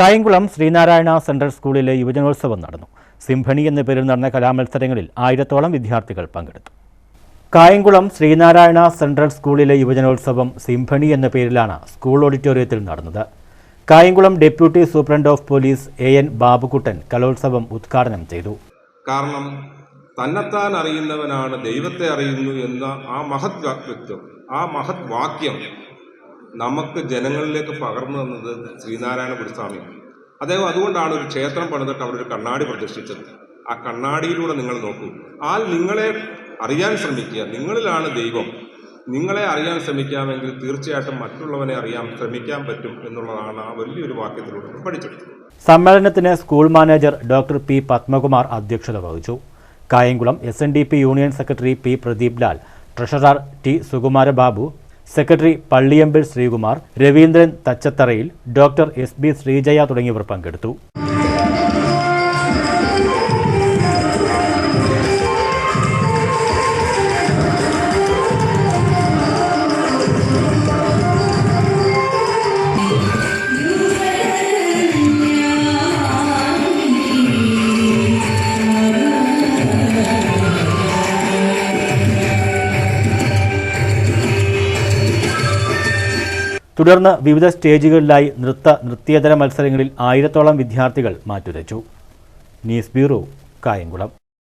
Kayamkulam Sreenarayana central സ്കൂളിലെ യുവജനോത്സവം നടന്നു. Symphony എന്ന പേരിൽ നടന്ന കലാമത്സരങ്ങളിൽ ആയിരത്തോളം വിദ്യാർത്ഥികൾ പങ്കെടുത്തു. കായംകുളം ശ്രീനാരായണ സെൻട്രൽ സ്കൂളിലെ യുവജനോത്സവം സിംഫണി എന്ന പേരിലാണ് സ്കൂൾ ഓഡിറ്റോറിയത്തിൽ നടന്നത്. Kayamkulam deputy superintendent of police A N Babukuttan കലോത്സവം ഉദ്ഘാടനം ചെയ്തു. കാരണം തന്നെത്താൻ അറിയുന്നവനാണ് ദൈവത്തെ അറിയുന്നു എന്ന ആ മഹത് വ്യക്തിത്വം ആ മഹത് വാക്യം നമുക്ക് ജനങ്ങളിലേക്ക് പകർന്നു തന്നത് ശ്രീനാരായണ ഗുരുസ്വാമിയാണ്. അദ്ദേഹം അതുകൊണ്ടാണ് ഒരു ക്ഷേത്രം പണിതിട്ട് അവിടെ ഒരു കണ്ണാടി പ്രതിഷ്ഠിച്ചത്. ആ കണ്ണാടിയിലൂടെ നിങ്ങൾ നോക്കൂ. ആ നിങ്ങളെ അറിയാൻ ശ്രമിക്കുക. നിങ്ങളിലാണ് ദൈവം. നിങ്ങളെ അറിയാൻ ശ്രമിക്കാമെങ്കിൽ തീർച്ചയായിട്ടും മറ്റുള്ളവനെ അറിയാൻ ശ്രമിക്കാൻ പറ്റും എന്നുള്ളതാണ് ആ വലിയൊരു വാക്യത്തിലൂടെ പഠിച്ചത് സമ്മേളനത്തിന് school manager doctor P Padmakumar അധ്യക്ഷത വഹിച്ചു. Kayamkulam S union secretary P Pradeep Lal treasurer T Sukumarababu secretary Palliyambil Sreekumar Raveendran Thachatharayil doctor S B Sreejaya തുടങ്ങിയവർ പങ്കെടുത്തു. തുടർന്ന് വിവിധ സ്റ്റേജുകളിലായി നൃത്ത നൃത്യേതര മത്സരങ്ങളിൽ ആയിരത്തോളം വിദ്യാർത്ഥികൾ മാറ്റുരച്ചു. News bureau Kayamkulam.